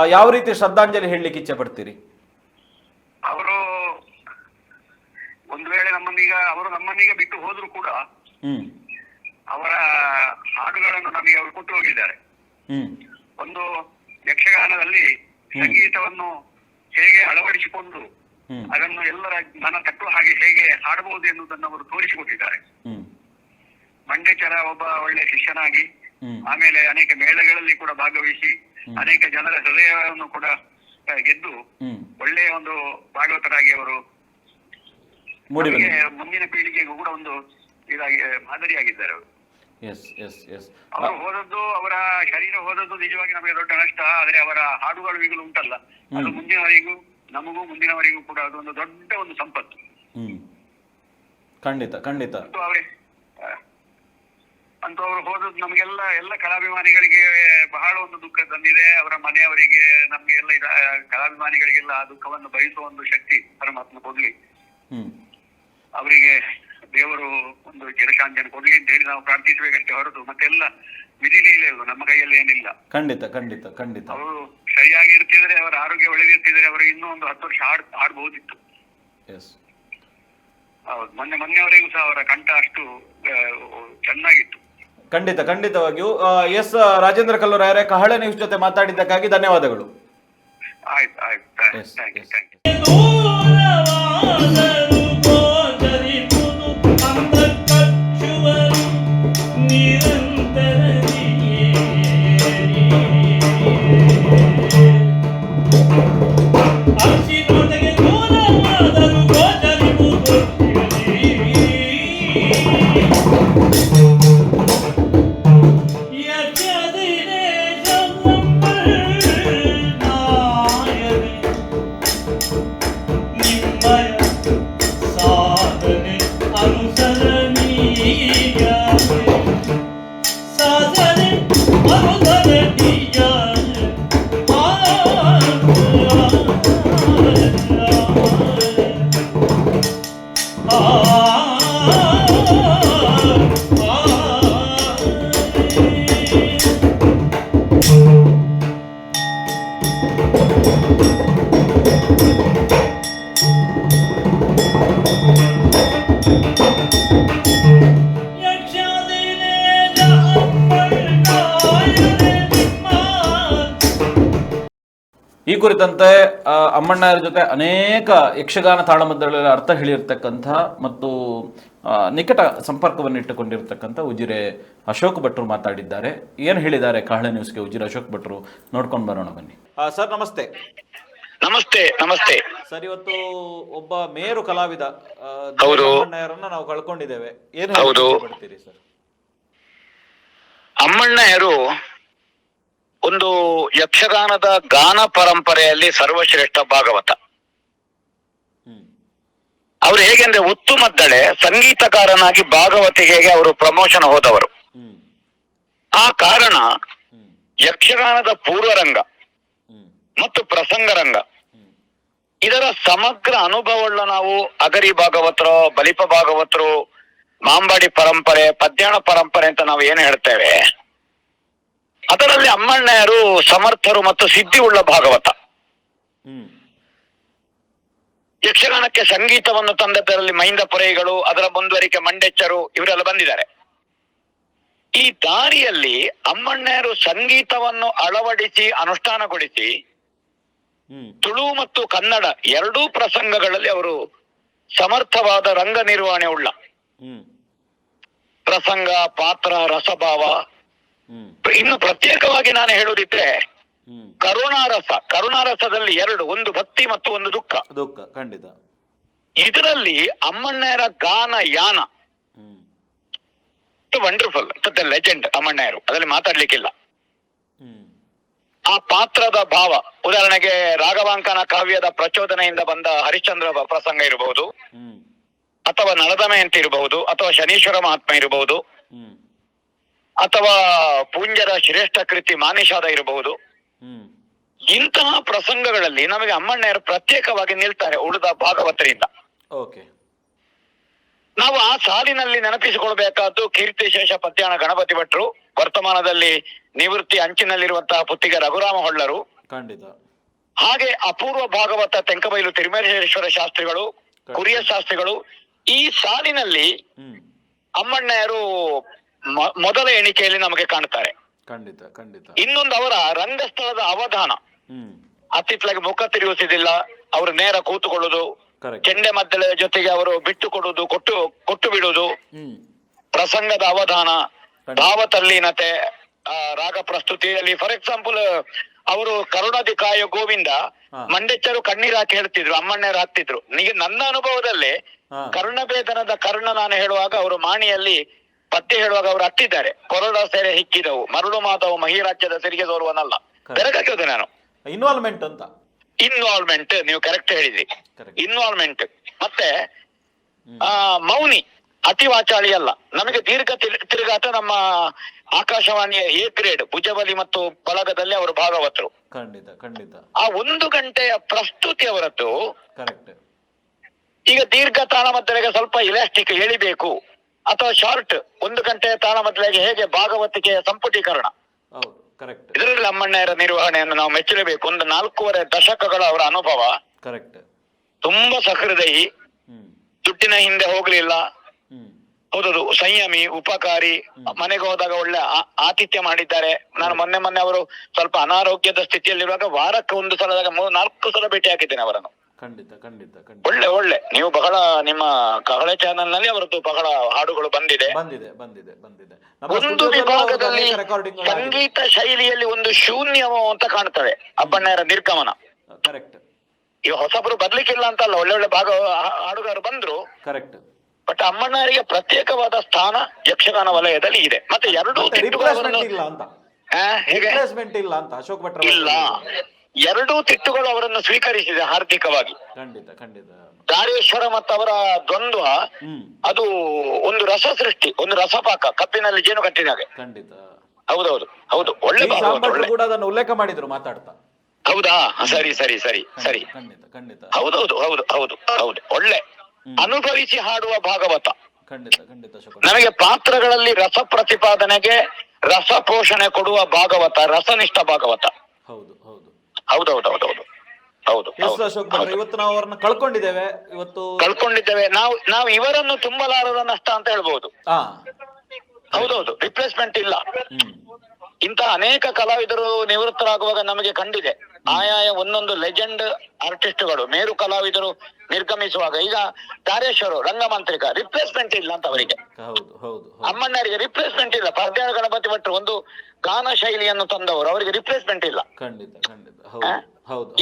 ಯಾವ ರೀತಿ ಶ್ರದ್ಧಾಂಜಲಿ ಹೇಳಲಿಕ್ಕೆ ಇಚ್ಛೆ ಪಡ್ತೀರಿ? ಅವರು ಒಂದು ವೇಳೆ ನಮ್ಮನ್ನೀಗ ಅವರು ನಮ್ಮನ್ನೀಗ ಬಿಟ್ಟು ಹೋದ್ರು ಕೂಡ ಹ್ಮ್. ಅವರ ಹಾಡುಗಳನ್ನು ನಮಗೆ ಅವರು ಕೊಟ್ಟು ಹೋಗಿದ್ದಾರೆ. ಹ್ಮ್. ಒಂದು ಯಕ್ಷಗಾನದಲ್ಲಿ ಸಂಗೀತವನ್ನು ಹೇಗೆ ಅಳವಡಿಸಿಕೊಂಡು ಅದನ್ನು ಎಲ್ಲರ ಮನ ತಟ್ಟುವ ಹಾಗೆ ಹೇಗೆ ಹಾಡಬಹುದು ಎನ್ನುವುದನ್ನು ಅವರು ತೋರಿಸಿಕೊಟ್ಟಿದ್ದಾರೆ. ಹ್ಮ್. ಮಂಡೇಚರ ಒಬ್ಬ ಒಳ್ಳೆ ಶಿಷ್ಯನಾಗಿ ಆಮೇಲೆ ಅನೇಕ ಮೇಳಗಳಲ್ಲಿ ಕೂಡ ಭಾಗವಹಿಸಿ ಅನೇಕ ಜನರ ಹೃದಯವನ್ನು ಕೂಡ ಗೆದ್ದು ಒಳ್ಳೆಯ ಒಂದು ಭಾಗವತರಾಗಿ ಅವರು ಮುಂದಿನ ಪೀಳಿಗೆಗೂ ಕೂಡ ಒಂದು ಇದಾಗಿ ಮಾದರಿಯಾಗಿದ್ದಾರೆ ಅವರು. ಅವರು ಹೋದದ್ದು ಅವರ ಶರೀರ ಹೋದದ್ದು ನಿಜವಾಗಿ ನಮಗೆ ದೊಡ್ಡ ನಷ್ಟ ಆದ್ರೆ ಅವರ ಹಾಡುಗಳು ಈಗಲೂ ಉಂಟಲ್ಲ. ಅದು ಮುಂದಿನವರಿಗೂ ನಮಗೂ ಮುಂದಿನವರಿಗೂ ಕೂಡ ಅದೊಂದು ದೊಡ್ಡ ಒಂದು ಸಂಪತ್ತು. ಹ್ಮ್. ಖಂಡಿತ ಖಂಡಿತ. ಅಂತೂ ಅವರೇ ಅಂತೂ ಅವರು ಹೋದದ್ದು ನಮಗೆಲ್ಲ ಎಲ್ಲ ಕಲಾಭಿಮಾನಿಗಳಿಗೆ ಬಹಳ ಒಂದು ದುಃಖ ತಂದಿದೆ. ಅವರ ಮನೆಯವರಿಗೆ ನಮ್ಗೆ ಎಲ್ಲ ಇದ ಕಲಾಭಿಮಾನಿಗಳಿಗೆಲ್ಲ ಆ ದುಃಖವನ್ನು ಬಯಸುವ ಒಂದು ಶಕ್ತಿ ಪರಮಾತ್ಮ ಕೊಡ್ಲಿ. ಹ್ಮ್. ಅವರಿಗೆ ದೇವರು ಒಂದು ಚಿರಶಾಂತಿಯನ್ನು ಕೊಡ್ಲಿ ಅಂತ ಹೇಳಿ ನಾವು ಪ್ರಾರ್ಥಿಸಬೇಕಷ್ಟೇ ಹೊರತು ಮತ್ತೆಲ್ಲ ವಿಧಿ ಲೀಲೆ ನಮ್ಮ ಕೈಯಲ್ಲಿ ಏನಿಲ್ಲ. ಖಂಡಿತ ಖಂಡಿತ ಖಂಡಿತ. ಅವರು ಸರಿಯಾಗಿ ಇರ್ತಿದ್ರೆ ಅವರ ಆರೋಗ್ಯ ಒಳ್ಳೆದಿರ್ತಿದ್ರೆ ಅವರು ಇನ್ನೂ ಒಂದು ಹತ್ತು ವರ್ಷ ಆಡ್ ಆಡ್ಬಹುದಿತ್ತು. ಎಸ್ ಹೌದು ಮೊನ್ನೆ ಮೊನ್ನೆವರೆಗೂ ಸಹ ಅವರ ಕಂಠ ಅಷ್ಟು ಚೆನ್ನಾಗಿತ್ತು. ಖಂಡಿತ ಖಂಡಿತವಾಗಿಯೂ ಎಸ್ ರಾಜೇಂದ್ರ ಕಲ್ಲೂರಾಯರೇ ಕಹಳೆ ನ್ಯೂಸ್ ಜೊತೆ ಮಾತಾಡಿದ್ದಕ್ಕಾಗಿ ಧನ್ಯವಾದಗಳು. ಆಯ್ತು ಆಯ್ತು. Thank you. ಥ್ಯಾಂಕ್ ಯು ಈ ಕುರಿತಂತೆ ಅಮ್ಮಣ್ಣಯ್ಯರ ಅಮ್ಮಣ್ಣರ ಜೊತೆ ಅನೇಕ ಯಕ್ಷಗಾನ ತಾಳಮದ್ದಳೆಗಳ ಅರ್ಥ ಹೇಳಿರ್ತಕ್ಕಂಥ ಮತ್ತು ನಿಕಟ ಸಂಪರ್ಕವನ್ನು ಇಟ್ಟುಕೊಂಡಿರ್ತಕ್ಕಂಥ ಉಜಿರೆ ಅಶೋಕ್ ಭಟ್ರು ಮಾತಾಡಿದ್ದಾರೆ. ಏನು ಹೇಳಿದ್ದಾರೆ ಕಾಹಳೆ ನ್ಯೂಸ್ಗೆ ಉಜಿರೆ ಅಶೋಕ್ ಭಟ್ರು? ನೋಡ್ಕೊಂಡು ಬರೋಣ ಬನ್ನಿ. ಸರ್ ನಮಸ್ತೆ. ನಮಸ್ತೆ ನಮಸ್ತೆ. ಸರ್ ಇವತ್ತು ಒಬ್ಬ ಮೇರು ಕಲಾವಿದ. ಅಮ್ಮಣ್ಣಯ್ಯರನ್ನ ನಾವು ಕಳ್ಕೊಂಡಿದ್ದೇವೆ. ಏನು ಹೇಳ್ತೀರಿ ಸರ್? ಅಮ್ಮಣ್ಣಯರು ಒಂದು ಯಕ್ಷಗಾನದ ಗಾನ ಪರಂಪರೆಯಲ್ಲಿ ಸರ್ವಶ್ರೇಷ್ಠ ಭಾಗವತ. ಅವರು ಹೇಗೆಂದ್ರೆ ಉತ್ತುಮದ್ದಳೆ ಸಂಗೀತಕಾರನಾಗಿ ಭಾಗವತಿಗೆ ಅವರು ಪ್ರಮೋಷನ್ ಹೋದವರು. ಆ ಕಾರಣ ಯಕ್ಷಗಾನದ ಪೂರ್ವರಂಗ ಮತ್ತು ಪ್ರಸಂಗರಂಗ. ರಂಗ ಇದರ ಸಮಗ್ರ ಅನುಭವವುಳ್ಳ ನಾವು ಅಗರಿ ಭಾಗವತರು ಬಲಿಪ ಭಾಗವತರು ಮಾಂಬಾಡಿ ಪರಂಪರೆ ಪದ್ಯಾಣ ಪರಂಪರೆ ಅಂತ ನಾವು ಏನು ಹೇಳ್ತೇವೆ? ಅದರಲ್ಲಿ ಅಮ್ಮಣ್ಣಯರು ಸಮರ್ಥರು ಮತ್ತು ಸಿದ್ಧಿ ಉಳ್ಳ ಭಾಗವತ ಯಕ್ಷಗಾನಕ್ಕೆ ಸಂಗೀತವನ್ನು ತಂದದ್ದರಲ್ಲಿ ಮೈಂದ ಪೊರೆಗಳು ಅದರ ಮುಂದುವರಿಕೆ ಮಂಡೆಚ್ಚರು ಇವರೆಲ್ಲ ಬಂದಿದ್ದಾರೆ. ಈ ದಾರಿಯಲ್ಲಿ ಅಮ್ಮಣ್ಣಯರು ಸಂಗೀತವನ್ನು ಅಳವಡಿಸಿ ಅನುಷ್ಠಾನಗೊಳಿಸಿ ತುಳು ಮತ್ತು ಕನ್ನಡ ಎರಡೂ ಪ್ರಸಂಗಗಳಲ್ಲಿ ಅವರು ಸಮರ್ಥವಾದ ರಂಗ ನಿರ್ವಹಣೆ ಉಳ್ಳ ಪ್ರಸಂಗ ಪಾತ್ರ ರಸಭಾವ ಇನ್ನು ಪ್ರತ್ಯೇಕವಾಗಿ ನಾನು ಹೇಳುವುದಿದ್ರೆ ಕರುಣಾರಸ ಕರುಣಾರಸದಲ್ಲಿ ಎರಡು ಒಂದು ಭಕ್ತಿ ಮತ್ತು ಒಂದು ದುಃಖ. ದುಃಖ ಖಂಡಿತ. ಇದರಲ್ಲಿ ಅಮ್ಮಣ್ಣರ ಗಾನ ಯಾನ. ವಂಡರ್ಫುಲ್ ಲೆಜೆಂಡ್ ಅಮ್ಮಣ್ಣಯರು ಅದರಲ್ಲಿ ಮಾತಾಡ್ಲಿಕ್ಕಿಲ್ಲ. ಆ ಪಾತ್ರದ ಭಾವ ಉದಾಹರಣೆಗೆ ರಾಘವಾಂಕನ ಕಾವ್ಯದ ಪ್ರಚೋದನೆಯಿಂದ ಬಂದ ಹರಿಶ್ಚಂದ್ರ ಪ್ರಸಂಗ ಇರಬಹುದು ಅಥವಾ ನಳದಮಯಂತಿ ಇರಬಹುದು ಅಥವಾ ಶನೀಶ್ವರ ಮಹಾತ್ಮ ಇರಬಹುದು ಅಥವಾ ಪೂಂಜರ ಶ್ರೇಷ್ಠ ಕೃತಿ ಮಾನಿಷಾದ ಇರಬಹುದು. ಇಂತಹ ಪ್ರಸಂಗಗಳಲ್ಲಿ ನಮಗೆ ಅಮ್ಮಣ್ಣಯರು ಪ್ರತ್ಯೇಕವಾಗಿ ನಿಲ್ತಾರೆ ಉಳಿದ ಭಾಗವತರಿಂದ. ನಾವು ಆ ಸಾಲಿನಲ್ಲಿ ನೆನಪಿಸಿಕೊಳ್ಬೇಕಾದ್ದು ಕೀರ್ತಿ ಶೇಷ ಪದ್ಯಾಣ ಗಣಪತಿ ಭಟ್ರು ವರ್ತಮಾನದಲ್ಲಿ ನಿವೃತ್ತಿ ಅಂಚಿನಲ್ಲಿರುವಂತಹ ಪುತ್ತಿಗೆ ರಘುರಾಮ ಹೊಳ್ಳರು. ಖಂಡಿತ. ಹಾಗೆ ಅಪೂರ್ವ ಭಾಗವತ ತೆಂಕಬೈಲು ತಿರುಮೇಶ್ವರ ಶಾಸ್ತ್ರಿಗಳು ಕುರಿಯ ಶಾಸ್ತ್ರಿಗಳು ಈ ಸಾಲಿನಲ್ಲಿ ಅಮ್ಮಣ್ಣಯರು ಮೊದಲ ಎಣಿಕೆಯಲ್ಲಿ ನಮಗೆ ಕಾಣ್ತಾರೆ. ಖಂಡಿತ ಖಂಡಿತ. ಇನ್ನೊಂದು ಅವರ ರಂಗಸ್ಥಳದ ಅವಧಾನ. ಹ್ಮ್. ಅತ್ತಿತ್ಲಾಗಿ ಮುಖ ತಿರುಗಿಸಿದಿಲ್ಲ ಅವರು ನೇರ ಕೂತುಕೊಳ್ಳುದು ಕರೆಕ್ಟ್ ಚೆಂಡೆ ಮದ್ದಳೆ ಜೊತೆಗೆ ಅವರು ಬಿಟ್ಟು ಕೊಡುವುದು ಕೊಟ್ಟು ಕೊಟ್ಟು ಬಿಡುವುದು. ಪ್ರಸಂಗದ ಅವಧಾನ. ಭಾವತಲ್ಲೀನತೆ ಆ, ರಾಗ ಪ್ರಸ್ತುತಿಯಲ್ಲಿ ಫಾರ್ ಎಕ್ಸಾಂಪಲ್ ಅವರು ಕರುಣಾಧಿಕಾಯ ಕಾಯ ಗೋವಿಂದ. ಮಂಡೆಚ್ಚರು ಕಣ್ಣೀರು ಹಾಕಿ ಹೇಳ್ತಿದ್ರು ಅಮ್ಮಣ್ಣರು ಹಾಕ್ತಿದ್ರು. ನಿಗೆ ನನ್ನ ಅನುಭವದಲ್ಲಿ ಕರ್ಣಭೇದನದ ಕರ್ಣ ನಾನು ಹೇಳುವಾಗ ಅವರು ಮಾಣಿಯಲ್ಲಿ ಪದ್ಯ ಹೇಳುವಾಗ ಅವರು ಹತ್ತಿದ್ದಾರೆ. ಕೊರಡ ಸೆರೆ ಹಿಕ್ಕಿದವು. ಮರಳು ಮಾತವು ಮಹಿರಾಜ್ಯದ ಸೆರಿಗೆ ತೋರುವನಲ್ಲ Correct. ಬೆರಗಾಕಿದೆ ನಾನು. ಇನ್ವಾಲ್ವ್ಮೆಂಟ್ ಅಂತ. ಇನ್ವಾಲ್ವ್ಮೆಂಟ್ ನೀವು ಕರೆಕ್ಟ್ ಹೇಳಿದ್ರಿ. ಇನ್ವಾಲ್ವ್ಮೆಂಟ್ ಮತ್ತೆ ಆ ಮೌನಿ ಅತಿ ವಾಚಾಳಿ ಅಲ್ಲ. ನಮಗೆ ದೀರ್ಘ ತಿರ್- ತಿರುಗಾಟ ನಮ್ಮ ಆಕಾಶವಾಣಿಯ ಎ ಗ್ರೇಡ್ ಭುಜಬಲಿ ಮತ್ತು ಬಳಗದಲ್ಲಿ ಅವರು ಭಾಗವತರು. ಖಂಡಿತ ಖಂಡಿತ. ಆ ಒಂದು ಗಂಟೆಯ ಪ್ರಸ್ತುತಿ ಅವರದ್ದು ಈಗ ದೀರ್ಘ ತಾಳಮದ್ದಳೆಗೆ ಸ್ವಲ್ಪ ಇಲಾಸ್ಟಿಕ್ ಎಳಿಬೇಕು ಅಥವಾ ಶಾರ್ಟ್ ಒಂದು ಗಂಟೆ ತಾಳ ಮೊದಲಾಗಿ ಹೇಗೆ ಭಾಗವತಿಕೆಯ ಸಂಪುಟೀಕರಣ? ಕರೆಕ್ಟ್ ಇದರಲ್ಲಿ ಅಮ್ಮಣ್ಣಯರ ನಿರ್ವಹಣೆಯನ್ನು ನಾವು ಮೆಚ್ಚಲೇಬೇಕು. ಒಂದು ನಾಲ್ಕೂವರೆ ದಶಕಗಳ ಅವರ ಅನುಭವ. ಕರೆಕ್ಟ್ ತುಂಬಾ ಸಹೃದಯಿ. ದುಡ್ಡಿನ ಹಿಂದೆ ಹೋಗ್ಲಿಲ್ಲ. ಹೌದೌದು ಸಂಯಮಿ ಉಪಕಾರಿ ಮನೆಗೆ ಹೋದಾಗ ಒಳ್ಳೆ ಆತಿಥ್ಯ ಮಾಡಿದ್ದಾರೆ. ನಾನು ಮೊನ್ನೆ ಮೊನ್ನೆ ಅವರು ಸ್ವಲ್ಪ ಅನಾರೋಗ್ಯದ ಸ್ಥಿತಿಯಲ್ಲಿರುವಾಗ ವಾರಕ್ಕೆ ಒಂದು ಸಲದಾಗ ಮೂರು ನಾಲ್ಕು ಸಲ ಭೇಟಿ ಹಾಕಿದ್ದೇನೆ ಅವರನ್ನು. ಖಂಡಿತ ಖಂಡಿತ ಖಂಡಿತ. ಒಳ್ಳೆ ಒಳ್ಳೆ. ನೀವು ಬಹಳ ನಿಮ್ಮ ಕಹಳೆ ಚಾನೆಲ್ನಲ್ಲಿ ಅವರದ್ದು ಬಹಳ ಹಾಡುಗಳು ಬಂದಿದೆ. ಬಂದಿದೆ ಬಂದಿದೆ ಬಂದಿದೆ. ಒಂದು ವಿಭಾಗದಲ್ಲಿ ಸಂಗೀತ ಶೈಲಿಯಲ್ಲಿ ಒಂದು ಶೂನ್ಯ ಅಂತ ಕಾಣ್ತವೆ ಅಬ್ಬಣ್ಣರ ನಿರ್ಗಮನ. ಕರೆಕ್ಟ್ ಈ ಹೊಸಬರು ಬರ್ಲಿಕ್ಕಿಲ್ಲ ಅಂತ ಅಲ್ಲ ಒಳ್ಳೆ ಒಳ್ಳೆ ಭಾಗ ಹಾಡುಗಾರು ಹಾಡುಗಾರರು ಬಂದ್ರು. ಕರೆಕ್ಟ್ ಬಟ್ ಅಮ್ಮಣ್ಣರಿಗೆ ಪ್ರತ್ಯೇಕವಾದ ಸ್ಥಾನ ಯಕ್ಷಗಾನ ವಲಯದಲ್ಲಿ ಇದೆ. ಮತ್ತೆ ಎರಡೂ ಇಲ್ಲ ಅಂತ. ಇಲ್ಲ ಅಂತ ಅಶೋಕ್ ಭಟ್ರ ಇಲ್ಲ. ಎರಡೂ ತಿಟ್ಟುಗಳು ಅವರನ್ನು ಸ್ವೀಕರಿಸಿದೆ ಹಾರ್ದಿಕವಾಗಿ. ಖಂಡಿತ ಖಂಡಿತ. ದಾರೇಶ್ವರ ಮತ್ತು ಅವರ ದ್ವಂದ್ವ ಅದು ಒಂದು ರಸ ಸೃಷ್ಟಿ ಒಂದು ರಸಪಾಕ ಕಪ್ಪಿನಲ್ಲಿ ಜೇನು ಕಟ್ಟಿದಾಗ ಖಂಡಿತ. ಹೌದೌದು ಹೌದು ಒಳ್ಳೆ ಕೂಡ ಅದನ್ನು ಉಲ್ಲೇಖ ಮಾಡಿದ್ರು ಮಾತಾಡ್ತಾ. ಹೌದಾ? ಸರಿ ಸರಿ ಸರಿ ಸರಿ. ಖಂಡಿತ ಖಂಡಿತ. ಹೌದೌದು ಹೌದು ಹೌದು ಹೌದು ಒಳ್ಳೆ. ಅನುಭವಿಸಿ ಹಾಡುವ ಭಾಗವತ. ಖಂಡಿತ ಖಂಡಿತ ಪಾತ್ರಗಳಲ್ಲಿ ರಸ ಪ್ರತಿಪಾದನೆಗೆ ರಸ ಪೋಷಣೆ ಕೊಡುವ ಭಾಗವತ ರಸನಿಷ್ಠ ಭಾಗವತ. ಹೌದು ಹೌದು. ಹೌದೌದೌದೌದು. ಹೌದು ಎಸ್ ಹೌದು ಅಶೋಕ್ ಭಟ್ರೆ ಇವತ್ತು ನಾವು ಅವರನ್ನ ಕಳ್ಕೊಂಡಿದ್ದೇವೆ. ಇವತ್ತು ಕಳ್ಕೊಂಡಿದ್ದೇವೆ. ನಾವು ನಾವು ಇವರನ್ನು ತುಂಬಲಾರದ ನಷ್ಟ ಅಂತ ಹೇಳ್ಬಹುದು ಹಾ ಹೌದೌದು ರಿಪ್ಲೇಸ್ಮೆಂಟ್ ಇಲ್ಲ. ಇಂತಹ ಅನೇಕ ಕಲಾವಿದರು ನಿವೃತ್ತರಾಗುವಾಗ ನಮಗೆ ಕಂಡಿದೆ. ಆಯಾಯ ಒಂದೊಂದು ಲೆಜೆಂಡ್ ಆರ್ಟಿಸ್ಟ್ಗಳು ಮೇರು ಕಲಾವಿದರು ನಿರ್ಗಮಿಸುವಾಗ ಈಗ ತಾರೇಶ್ವರು ರಂಗಮಂತ್ರಿಕ ರಿಪ್ಲೇಸ್ಮೆಂಟ್ ಇಲ್ಲ ಅಂತ ಅವರಿಗೆ. ಹೌದು ಹೌದು ಹೌದು. ಅಮ್ಮಣ್ಣರಿಗೆ ರಿಪ್ಲೇಸ್ಮೆಂಟ್ ಇಲ್ಲ. ಪರ್ಯಾಯ ಗಣಪತಿ ಭಟ್ರು ಒಂದು ಗಾನ ಶೈಲಿಯನ್ನು ತಂದವರು ಅವರಿಗೆ ರಿಪ್ಲೇಸ್ಮೆಂಟ್ ಇಲ್ಲ.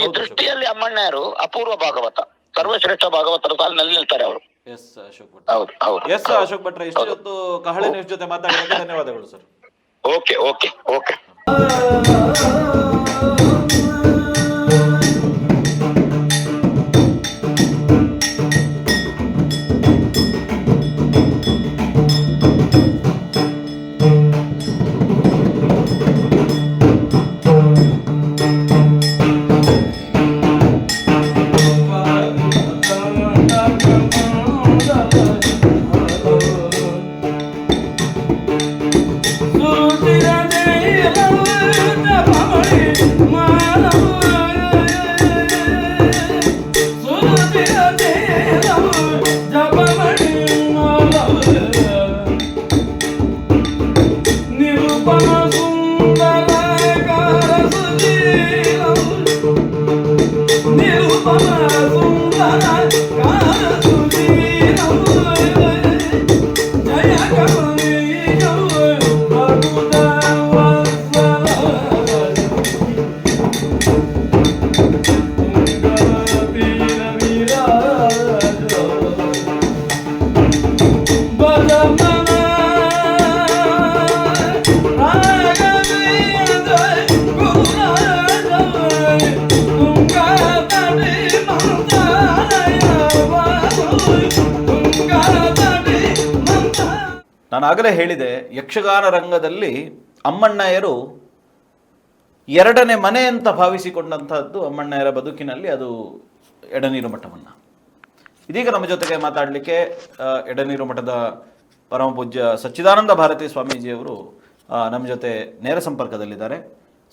ಈ ದೃಷ್ಟಿಯಲ್ಲಿ ಅಮ್ಮಣ್ಣರು ಅಪೂರ್ವ ಭಾಗವತ ಸರ್ವಶ್ರೇಷ್ಠ ಭಾಗವತರ ಸಾಲಿನಲ್ಲಿ ನಿಲ್ತಾರೆ ಅವರು. ಎಸ್ ಅಶೋಕ್ ಭಟ್. ಎಸ್ ಅಶೋಕ್ ಭಟ್ರ ಇಷ್ಟು ಹೊತ್ತು ಕಹಳೆ ನ್ಯೂಸ್ ಜೊತೆ ಮಾತಾಡಿದ ಧನ್ಯವಾದಗಳು ಸರ್. Okay okay okay. ನಾನು ಆಗಲೇ ಹೇಳಿದೆ ಯಕ್ಷಗಾನ ರಂಗದಲ್ಲಿ ಅಮ್ಮಣ್ಣಯ್ಯರು ಎರಡನೇ ಮನೆ ಅಂತ ಭಾವಿಸಿಕೊಂಡಂತಹದ್ದು ಅಮ್ಮಣ್ಣಯ್ಯರ ಬದುಕಿನಲ್ಲಿ ಅದು ಎಡನೀರು ಮಠವನ್ನು. ಇದೀಗ ನಮ್ಮ ಜೊತೆಗೆ ಮಾತಾಡಲಿಕ್ಕೆ ಎಡನೀರು ಮಠದ ಪರಮ ಪೂಜ್ಯ ಸಚ್ಚಿದಾನಂದ ಭಾರತಿ ಸ್ವಾಮೀಜಿಯವರು ನಮ್ಮ ಜೊತೆ ನೇರ ಸಂಪರ್ಕದಲ್ಲಿದ್ದಾರೆ.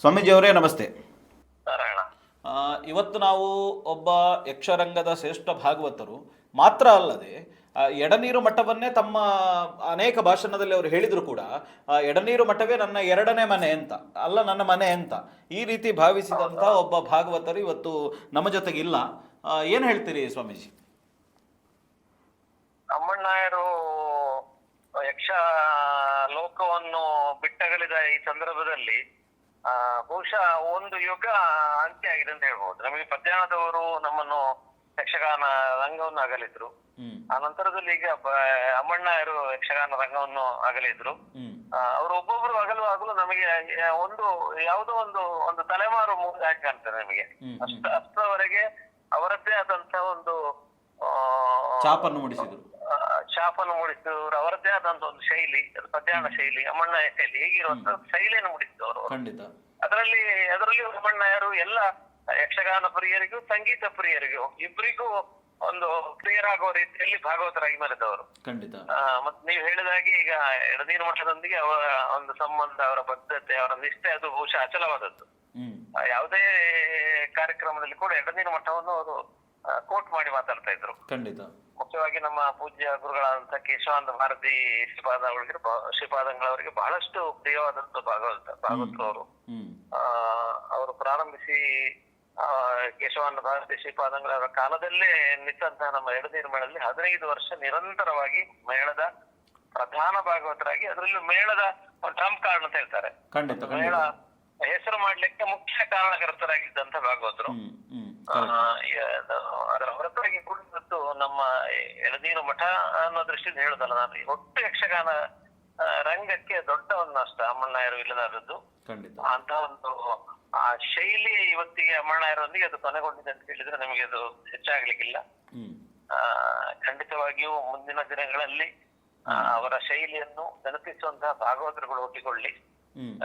ಸ್ವಾಮೀಜಿಯವರೇ ನಮಸ್ತೆ. ಇವತ್ತು ನಾವು ಒಬ್ಬ ಯಕ್ಷರಂಗದ ಶ್ರೇಷ್ಠ ಭಾಗವತರು ಮಾತ್ರ ಅಲ್ಲದೆ ಎಡನೀರು ಮಠವನ್ನೇ ತಮ್ಮ ಅನೇಕ ಭಾಷಣದಲ್ಲಿ ಅವರು ಹೇಳಿದ್ರು ಕೂಡ ಎಡನೀರು ಮಠವೇ ನನ್ನ ಎರಡನೇ ಮನೆ ಅಂತ. ಅಲ್ಲ ನನ್ನ ಮನೆ ಅಂತ. ಈ ರೀತಿ ಭಾವಿಸಿದಂತ ಒಬ್ಬ ಭಾಗವತರು ಇವತ್ತು ನಮ್ಮ ಜೊತೆಗೆ ಇಲ್ಲ. ಆ, ಏನ್ ಹೇಳ್ತೀರಿ ಸ್ವಾಮೀಜಿ? ನಮ್ಮಣ್ಣಾಯರು ಯಕ್ಷ ಲೋಕವನ್ನು ಬಿಟ್ಟಗಳಿದ ಈ ಸಂದರ್ಭದಲ್ಲಿ ಬಹುಶಃ ಒಂದು ಯುಗ ಅಂತ್ಯ ಆಗಿದೆ ಅಂತ ಹೇಳ್ಬೋದು. ನಮಗೆ ಪದ್ಯಾಣದವರು ನಮ್ಮನ್ನು ಯಕ್ಷಗಾನ ರಂಗವನ್ನು ಅಗಲಿದ್ರು. ಆ ನಂತರದಲ್ಲಿ ಈಗ ಅಮ್ಮಣ್ಣ ಇರು ಯಕ್ಷಗಾನ ರಂಗವನ್ನು ಅಗಲಿದ್ರು. ಅವರು ಒಬ್ಬೊಬ್ರು ಅಗಲುವಾಗಲೂ ನಮಗೆ ಒಂದು ಯಾವುದೋ ಒಂದು ಒಂದು ತಲೆಮಾರು ಮೂಲ ಹಾಕಿ ಕಾಣ್ತದೆ ನಮಗೆ ಅಷ್ಟ ಅಷ್ಟರವರೆಗೆ ಅವರದ್ದೇ ಆದಂತಹ ಒಂದು ಆ, ಚಾಪನ್ನು ಮೂಡಿಸಿದ್ರು. ಚಾಪನ್ನು ಮೂಡಿಸಿದವರು ಅವರದ್ದೇ ಆದಂತ ಒಂದು ಶೈಲಿ ಪದ್ಯಾಣ ಶೈಲಿ ಅಮ್ಮಣ್ಣ ಶೈಲಿ ಹೇಗಿರುವಂತ ಶೈಲಿಯನ್ನು ಮೂಡಿಸಿದವರು ಅವರು. ಖಂಡಿತ. ಅದರಲ್ಲಿ ಅಮ್ಮಣ್ಣ ಯಾರು ಎಲ್ಲ ಯಕ್ಷಗಾನ ಪ್ರಿಯರಿಗೂ ಸಂಗೀತ ಪ್ರಿಯರಿಗೂ ಇಬ್ಬರಿಗೂ ಒಂದು ಪ್ರಿಯರಾಗುವ ರೀತಿಯಲ್ಲಿ ಭಾಗವತರಾಗಿ ಮರೆತವರು. ಖಂಡಿತ. ಮತ್ತೆ ಮತ್ ನೀವು ಹೇಳಿದಾಗೆ ಈಗ ಎಡನೀರು ಮಠದೊಂದಿಗೆ ಅವರ ಒಂದು ಸಂಬಂಧ ಅವರ ಬದ್ಧತೆ ಅವರ ನಿಷ್ಠೆ ಅದು ಬಹುಶಃ ಅಚಲವಾದದ್ದು. ಯಾವುದೇ ಕಾರ್ಯಕ್ರಮದಲ್ಲಿ ಕೂಡ ಎಡನೀರು ಮಠವನ್ನು ಅವರು ಕೋಟ್ ಮಾಡಿ ಮಾತಾಡ್ತಾ ಇದ್ರು. ಖಂಡಿತ. ಮುಖ್ಯವಾಗಿ ನಮ್ಮ ಪೂಜ್ಯ ಗುರುಗಳಾದಂತ ಕೇಶವಾನಂದ ಭಾರತಿ ಶ್ರೀಪಾದ ಅವರಿಗೆ ಶ್ರೀಪಾದಂಗಳವರಿಗೆ ಬಹಳಷ್ಟು ಪ್ರಿಯವಾದಂತ ಭಾಗವತ ಭಾಗವತರು. ಅವರು ಪ್ರಾರಂಭಿಸಿ ಆ, ಕೇಶವಾನಂದ ಭಾರತಿ ಶ್ರೀಪಾದಂಗಳವರ ಕಾಲದಲ್ಲೇ ನಿಂತಹ ನಮ್ಮ ಎಡನೀರು ಮೇಳದಲ್ಲಿ ಹದಿನೈದು ವರ್ಷ ನಿರಂತರವಾಗಿ ಮೇಳದ ಪ್ರಧಾನ ಭಾಗವತರಾಗಿ ಅದರಲ್ಲೂ ಮೇಳದ ಒಂದು ಟ್ರಂಪ್ ಕಾರ್ಡ್ ಅಂತ ಹೇಳ್ತಾರೆ. ಖಂಡಿತ ಮೇಳ ಹೆಸರು ಮಾಡ್ಲಿಕ್ಕೆ ಮುಖ್ಯ ಕಾರಣಕರ್ತರಾಗಿದ್ದಂತ ಭಾಗವತರು. ಅದರ ಹೊರತಾಗಿ ಕೂಡ ಇವತ್ತು ನಮ್ಮ ಎಳನೀರು ಮಠ ಅನ್ನೋ ದೃಷ್ಟಿಯಿಂದ ಹೇಳುದಲ್ಲ ನಾನು. ಒಟ್ಟು ಯಕ್ಷಗಾನ ರಂಗಕ್ಕೆ ದೊಡ್ಡ ಒಂದು ನಷ್ಟ ಅಮ್ಮಣ್ಣಾಯರು ಇಲ್ಲದಾದದ್ದು. ಅಂತ ಒಂದು ಆ ಶೈಲಿ ಇವತ್ತಿಗೆ ಅಮರಣಾಯರೊಂದಿಗೆ ಅದು ಕೊನೆಗೊಂಡಿದೆ ಅಂತ ಹೇಳಿದ್ರೆ ನಮಗೆ ಅದು ಹೆಚ್ಚಾಗ್ಲಿಕ್ಕಿಲ್ಲ. ಖಂಡಿತವಾಗಿಯೂ ಮುಂದಿನ ದಿನಗಳಲ್ಲಿ ಅವರ ಶೈಲಿಯನ್ನು ನೆನಪಿಸುವಂತಹ ಭಾಗವತರುಗಳು ಹುಟ್ಟಿಕೊಳ್ಳಿ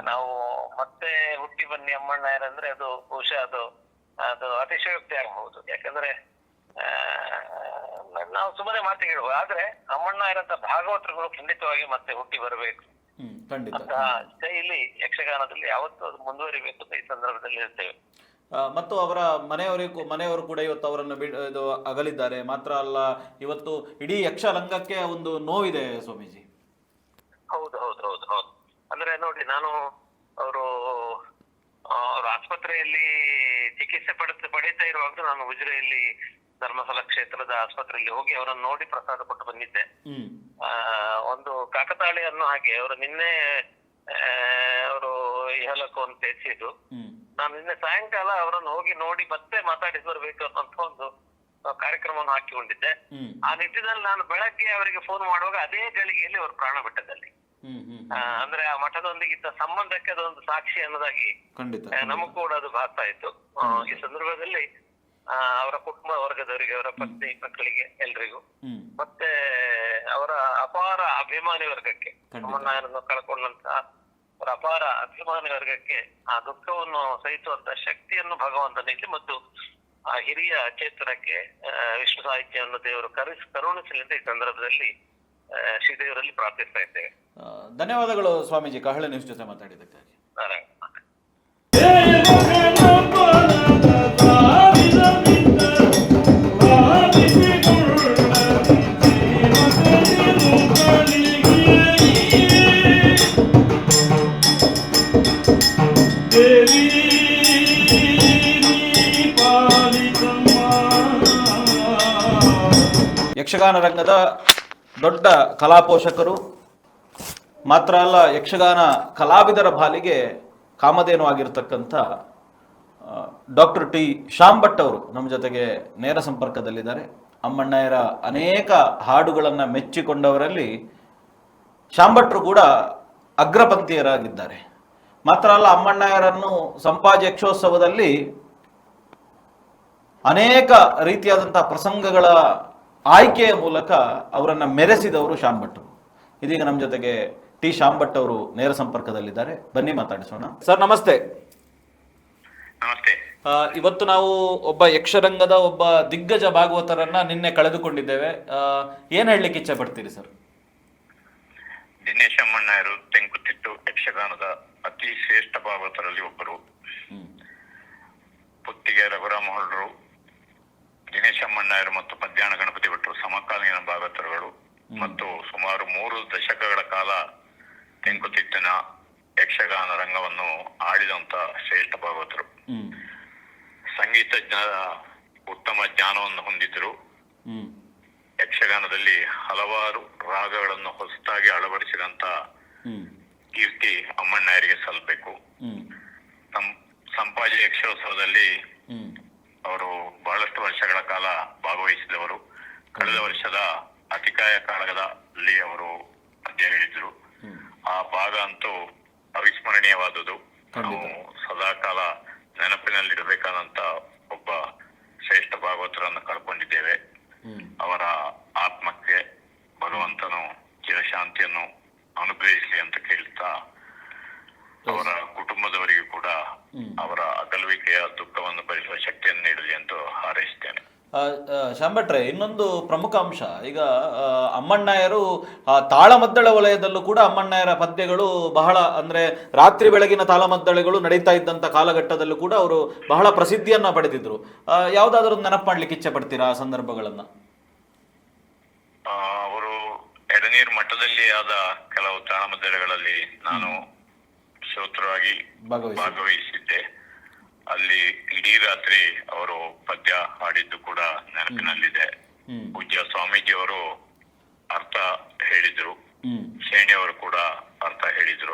ನಾವು ಮತ್ತೆ ಹುಟ್ಟಿ ಬನ್ನಿ ಅಮ್ಮಣ್ಣಯ್ಯರಂದ್ರೆ ಅದು ಬಹುಶಃ ಅದು ಅದು ಅತಿಶಯೋಕ್ತಿ ಆಗಬಹುದು. ಯಾಕಂದ್ರೆ ಆ, ನಾವು ಸುಮ್ಮನೆ ಮಾತು ಹೇಳುವ ಆದ್ರೆ ಅಮ್ಮಣ್ಣ ಇರಂತ ಭಾಗವತರುಗಳು ಖಂಡಿತವಾಗಿ ಮತ್ತೆ ಹುಟ್ಟಿ ಬರಬೇಕು. ಅಂತ ಶೈಲಿ ಯಕ್ಷಗಾನದಲ್ಲಿ ಯಾವತ್ತೂ ಅದು ಮುಂದುವರಿಬೇಕು ಅಂತ ಈ ಸಂದರ್ಭದಲ್ಲಿ ಇರ್ತೇವೆ ಮತ್ತು ಅವರ ಮನೆಯವರಿಗೂ ಮನೆಯವರು ಕೂಡ ಇವತ್ತು ಅವರನ್ನು ಬಿಡ್ ಇದು ಅಗಲಿದ್ದಾರೆ. ಮಾತ್ರ ಅಲ್ಲ ಇವತ್ತು ಇಡೀ ಯಕ್ಷರಂಗಕ್ಕೆ ಒಂದು ನೋವಿದೆ ಸ್ವಾಮೀಜಿ. ಹೌದು ಹೌದು ಹೌದು ಹೌದು. ಅಂದ್ರೆ ನೋಡಿ ನಾನು ಅವರು ಅವ್ರ ಆಸ್ಪತ್ರೆಯಲ್ಲಿ ಚಿಕಿತ್ಸೆ ಪಡೆದ ಪಡೀತಾ ಇರುವಾಗ ನಾನು ಉಜಿರೆಯಲ್ಲಿ ಧರ್ಮಸ್ಥಳ ಕ್ಷೇತ್ರದ ಆಸ್ಪತ್ರೆಯಲ್ಲಿ ಹೋಗಿ ಅವರನ್ನು ನೋಡಿ ಪ್ರಸಾದ ಕೊಟ್ಟು ಬಂದಿದ್ದೆ. ಒಂದು ಕಾಕತಾಳಿ ಅನ್ನೋ ಹಾಗೆ ಅವರು ನಿನ್ನೆ ಅವರು ಇಹಲಕ್ಕೂ ಅಂತ ಹೆಚ್ಚಿದ್ರು ನಾನು ನಿನ್ನೆ ಸಾಯಂಕಾಲ ಅವರನ್ನು ಹೋಗಿ ನೋಡಿ ಮತ್ತೆ ಮಾತಾಡಿ ಬರಬೇಕು ಅಂತ ಒಂದು ಕಾರ್ಯಕ್ರಮವನ್ನು ಹಾಕಿಕೊಂಡಿದ್ದೆ. ಆ ನಿಟ್ಟಿನಲ್ಲಿ ನಾನು ಬೆಳಗ್ಗೆ ಅವರಿಗೆ ಫೋನ್ ಮಾಡುವಾಗ ಅದೇ ಗಳಿಗೆಯಲ್ಲಿ ಅವರು ಪ್ರಾಣ ಬಿಟ್ಟದಲ್ಲಿ ಅಂದ್ರೆ ಆ ಮಠದೊಂದಿಗೆ ಇದ್ದ ಸಂಬಂಧಕ್ಕೆ ಅದೊಂದು ಸಾಕ್ಷಿ ಅನ್ನೋದಾಗಿ ನಮಗೂ ಕೂಡ ಅದು ಭಾಸ ಆಯ್ತು ಈ ಸಂದರ್ಭದಲ್ಲಿ ಅವರ ಕುಟುಂಬ ವರ್ಗದವರಿಗೆ ಅವರ ಪತ್ನಿ ಮಕ್ಕಳಿಗೆ ಎಲ್ರಿಗೂ. ಮತ್ತೆ ಅವರ ಅಪಾರ ಅಭಿಮಾನಿ ವರ್ಗಕ್ಕೆ ಖಂಡಿತ. ಕಳ್ಕೊಂಡಂತಹ ಕಳ್ಕೊಂಡಂತ ಅವರ ಅಪಾರ ಅಭಿಮಾನಿ ವರ್ಗಕ್ಕೆ ಆ ದುಃಖವನ್ನು ಸಹಿಸುವಂತ ಶಕ್ತಿಯನ್ನು ಭಗವಂತ ನೀಡಲಿ ಮತ್ತು ಆ ಹಿರಿಯ ಚೇತನಕ್ಕೆ ವಿಷ್ಣು ವಿಶ್ವ ಸಾಹಿತ್ಯವನ್ನು ದೇವರು ಕರೆಸಿ ಕರುಣಿಸಲಿ ಈ ಸಂದರ್ಭದಲ್ಲಿ ಶ್ರೀದೇವರಲ್ಲಿ ಪ್ರಾರ್ಥಿಸ್ತಾ ಇದ್ದೇವೆ. ಧನ್ಯವಾದಗಳು ಸ್ವಾಮೀಜಿ. ಕಹಳೆ ನ್ಯೂಸ್ ಜೊತೆ ಮಾತಾಡಿದ್ದಕ್ಕಾಗಿ. ಯಕ್ಷಗಾನ ರಂಗದ ದೊಡ್ಡ ಕಲಾಪೋಷಕರು, ಮಾತ್ರ ಅಲ್ಲ, ಯಕ್ಷಗಾನ ಕಲಾವಿದರ ಬಾಲಿಗೆ ಕಾಮಧೇನು ಆಗಿರತಕ್ಕಂಥ ಡಾಕ್ಟರ್ ಟಿ. ಶ್ಯಾಮ್ ಭಟ್ ಅವರು ನಮ್ಮ ಜೊತೆಗೆ ನೇರ ಸಂಪರ್ಕದಲ್ಲಿದ್ದಾರೆ. ಅಮ್ಮಣ್ಣಯ್ಯರ ಅನೇಕ ಹಾಡುಗಳನ್ನು ಮೆಚ್ಚಿಕೊಂಡವರಲ್ಲಿ ಶ್ಯಾಮ್ ಭಟ್ರು ಕೂಡ ಅಗ್ರಪಂಥೀಯರಾಗಿದ್ದಾರೆ. ಮಾತ್ರ ಅಲ್ಲ, ಅಮ್ಮಣ್ಣಯ್ಯರನ್ನು ಸಂಪಾಜ ಯಕ್ಷೋತ್ಸವದಲ್ಲಿ ಅನೇಕ ರೀತಿಯಾದಂಥ ಪ್ರಸಂಗಗಳ ಆಯ್ಕೆಯ ಮೂಲಕ ಅವರನ್ನ ಮೆರೆಸಿದವರು ಶ್ಯಾಮ್ ಭಟ್ ಇದೀಗ ನಮ್ಮ ಜೊತೆಗೆ ಟಿ ಶ್ಯಾಮ್ ಭಟ್ ಅವರು ನೇರ ಸಂಪರ್ಕದಲ್ಲಿದ್ದಾರೆ. ಬನ್ನಿ ಮಾತಾಡಿಸೋಣ. ಸರ್ ನಮಸ್ತೆ. ನಮಸ್ತೆ. ಇವತ್ತು ನಾವು ಒಬ್ಬ ಯಕ್ಷರಂಗದ ಒಬ್ಬ ದಿಗ್ಗಜ ಭಾಗವತರನ್ನ ನಿನ್ನೆ ಕಳೆದುಕೊಂಡಿದ್ದೇವೆ. ಏನ್ ಹೇಳಲಿಕ್ಕೆ ಇಚ್ಛೆ ಪಡ್ತೀರಿ ಸರ್? ದಿನೇಶ ಅಮ್ಮಣ್ಣಯರು ತೆಂಕುತಿಟ್ಟು ಯಕ್ಷಗಾನದ ಅತಿ ಶ್ರೇಷ್ಠ ಭಾಗವತರಲ್ಲಿ ಒಬ್ಬರು. ಪುತ್ತಿಗೆ ರಘುರಾಮ ಹೊಳ್ರು ದಿನೇಶ್ ಅಮ್ಮಣ್ಣಯರು ಮತ್ತು ಮಧ್ಯಾಹ್ನ ಗಣಪತಿ ಭಟ್ರು ಸಮಕಾಲೀನ ಭಾಗತರುಗಳು ಮತ್ತು ಸುಮಾರು ಮೂರು ದಶಕಗಳ ಕಾಲ ತೆಂಕುತಿಟ್ಟಿನ ಯಕ್ಷಗಾನ ರಂಗವನ್ನು ಆಡಿದಂತ ಶ್ರೇಷ್ಠ ಭಾಗವತರು. ಸಂಗೀತ ಉತ್ತಮ ಜ್ಞಾನವನ್ನು ಹೊಂದಿದ್ದರು. ಯಕ್ಷಗಾನದಲ್ಲಿ ಹಲವಾರು ರಾಗಗಳನ್ನು ಹೊಸದಾಗಿ ಅಳವಡಿಸಿದಂತ ಕೀರ್ತಿ ಅಮ್ಮಣ್ಣಾಯರಿಗೆ ಸಲ್ಲಬೇಕು. ಸಂಪಾಜಿ ಯಕ್ಷೋತ್ಸವದಲ್ಲಿ ಅವರು ಬಹಳಷ್ಟು ವರ್ಷಗಳ ಕಾಲ ಭಾಗವಹಿಸಿದವರು. ಕಳೆದ ವರ್ಷದ ಅತಿಕಾಯ ಕಾಳಗದಲ್ಲಿ ಅವರು ಅಧ್ಯಯನ ಹೇಳಿದ್ರು ಆ ಭಾಗ ಅಂತೂ ಅವಿಸ್ಮರಣೀಯವಾದುದು ನಾವು ಸದಾ ಕಾಲ ನೆನಪಿನಲ್ಲಿಡಬೇಕಾದಂತ ಒಬ್ಬ ಶ್ರೇಷ್ಠ ಭಾಗವತರನ್ನು ಕಳ್ಕೊಂಡಿದ್ದೇವೆ. ಅವರ ಆತ್ಮಕ್ಕೆ ಭಗವಂತನು ಚಿರಶಾಂತಿಯನ್ನು ಅನುಗ್ರಹಿಸಲಿ ಅಂತ ಕೇಳ್ತಾ ಅವರ ಕುಟುಂಬದವರಿಗೂ ಕೂಡ ಅವರ ಅಗಲುವಿಕೆಯ ದುಃಖವನ್ನು ಭರಿಸುವ ಶಕ್ತಿಯನ್ನು ನೀಡಲಿ ಎಂದು ಹಾರೈಸುತ್ತೇನೆ. ಶ್ಯಾಮ್ ಇನ್ನೊಂದು ಪ್ರಮುಖ ಅಂಶ. ಈಗ ಅಮ್ಮಣ್ಣಾಯರು ಅಮ್ಮಣ್ಣಯ್ಯರು ಆ, ತಾಳಮದ್ದಳ ವಲಯದಲ್ಲೂ ಕೂಡ ಅಮ್ಮಣ್ಣಯ್ಯರ ಪದ್ಯಗಳು ಬಹಳ ಅಂದ್ರೆ ರಾತ್ರಿ ಬೆಳಗಿನ ತಾಳಮದ್ದಳೆಗಳು ನಡೀತಾ ಇದ್ದಂತ ಕಾಲಘಟ್ಟದಲ್ಲೂ ಕೂಡ ಅವರು ಬಹಳ ಪ್ರಸಿದ್ಧಿಯನ್ನ ಪಡೆದಿದ್ರು. ಯಾವ್ದಾದ್ರು ನೆನಪು ಮಾಡ್ಲಿಕ್ಕೆ ಇಚ್ಛೆ ಪಡ್ತೀರಾ ಆ ಸಂದರ್ಭಗಳನ್ನ? ಅವರು ಎಡನೀರು ಮಠದಲ್ಲಿ ಆದ ಕೆಲವು ತಾಳಮದ್ದಳೆಗಳಲ್ಲಿ ನಾನು ಶ್ರೋತೃವಾಗಿ ಭಾಗವಹಿಸಿ. ಭಾಗವಹಿಸಿದ್ದೆ. ಅಲ್ಲಿ ಇಡೀ ರಾತ್ರಿ ಅವರು ಪದ್ಯ ಹಾಡಿದ್ದು ಕೂಡ ನೆನಪಿನಲ್ಲಿದೆ. ಪೂಜ್ಯ ಸ್ವಾಮೀಜಿ ಅವರು ಅರ್ಥ ಹೇಳಿದ್ರು. ಶೇಣಿಯವರು ಕೂಡ ಅರ್ಥ ಹೇಳಿದ್ರು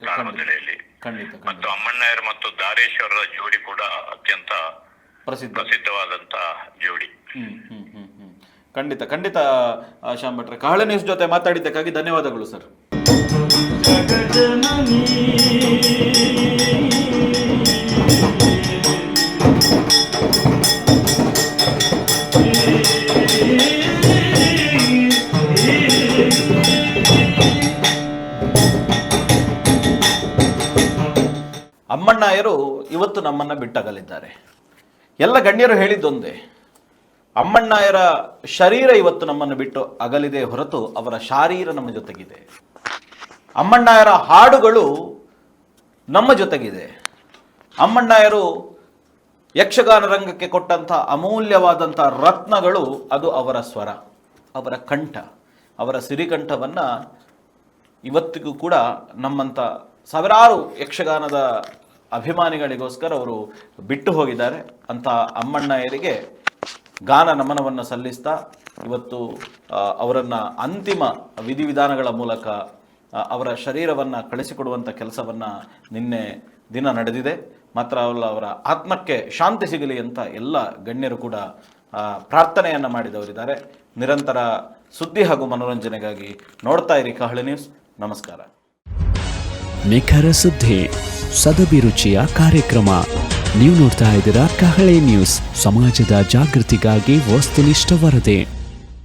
ತಾಳಮದ್ದಳೆಯಲ್ಲಿ ಖಂಡಿತ. ಮತ್ತು ಅಮ್ಮಣ್ಣಯ್ಯರ್ ಮತ್ತು ದಾರೇಶ್ವರರ ಜೋಡಿ ಕೂಡ ಅತ್ಯಂತ ಪ್ರಸಿದ್ಧ. ಪ್ರಸಿದ್ಧವಾದಂತ ಜೋಡಿ. ಖಂಡಿತ ಖಂಡಿತ ಶ್ಯಾಮ್ ಭಟ್ರೆ ಕಹಳೆ ನ್ಯೂಸ್ ಜೊತೆ ಮಾತಾಡಿದ್ದಕ್ಕಾಗಿ ಧನ್ಯವಾದಗಳು ಸರ್. ಅಮ್ಮಣ್ಣಯ್ಯರು ಇವತ್ತು ನಮ್ಮನ್ನು ಬಿಟ್ಟಗಲಿದ್ದಾರೆ. ಎಲ್ಲ ಗಣ್ಯರು ಹೇಳಿದ್ದೊಂದೇ, ಅಮ್ಮಣ್ಣಾಯರ ಶರೀರ ಇವತ್ತು ನಮ್ಮನ್ನು ಬಿಟ್ಟು ಅಗಲಿದೆ ಹೊರತು ಅವರ ಶಾರೀರ ನಮ್ಮ ಜೊತೆಗಿದೆ. ಅಮ್ಮಣ್ಣಾಯರ ಹಾಡುಗಳು ನಮ್ಮ ಜೊತೆಗಿದೆ. ಅಮ್ಮಣ್ಣಾಯರು ಯಕ್ಷಗಾನ ರಂಗಕ್ಕೆ ಕೊಟ್ಟಂಥ ಅಮೂಲ್ಯವಾದಂಥ ರತ್ನಗಳು ಅದು ಅವರ ಸ್ವರ, ಅವರ ಕಂಠ, ಅವರ ಸಿರಿಕಂಠವನ್ನು ಇವತ್ತಿಗೂ ಕೂಡ ನಮ್ಮಂಥ ಸಾವಿರಾರು ಯಕ್ಷಗಾನದ ಅಭಿಮಾನಿಗಳಿಗೋಸ್ಕರ ಅವರು ಬಿಟ್ಟು ಹೋಗಿದ್ದಾರೆ. ಅಂತ ಅಮ್ಮಣ್ಣಯ್ಯರಿಗೆ ಗಾನ ನಮನವನ್ನು ಸಲ್ಲಿಸ್ತಾ ಇವತ್ತು ಅವರನ್ನು ಅಂತಿಮ ವಿಧಿವಿಧಾನಗಳ ಮೂಲಕ ಅವರ ಶರೀರವನ್ನು ಕಳಿಸಿಕೊಡುವಂಥ ಕೆಲಸವನ್ನು ನಿನ್ನೆ ದಿನ ನಡೆದಿದೆ. ಮಾತ್ರ ಅವಲ್ಲ ಅವರ ಆತ್ಮಕ್ಕೆ ಶಾಂತಿ ಸಿಗಲಿ ಅಂತ ಎಲ್ಲ ಗಣ್ಯರು ಕೂಡ ಪ್ರಾರ್ಥನೆಯನ್ನು ಮಾಡಿದವರಿದ್ದಾರೆ. ನಿರಂತರ ಸುದ್ದಿ ಹಾಗೂ ಮನೋರಂಜನೆಗಾಗಿ ನೋಡ್ತಾ ಇರಿ ಕಹಳೆ ನ್ಯೂಸ್. ನಮಸ್ಕಾರ. ನಿಖರ ಸುದ್ದಿ ಸದಭಿರುಚಿಯ ಕಾರ್ಯಕ್ರಮ. ನೀವು ನೋಡ್ತಾ ಇದ್ದೀರಾ ಕಹಳೆ ನ್ಯೂಸ್. ಸಮಾಜದ ಜಾಗೃತಿಗಾಗಿ ವಸ್ತುನಿಷ್ಠ ವರದಿ.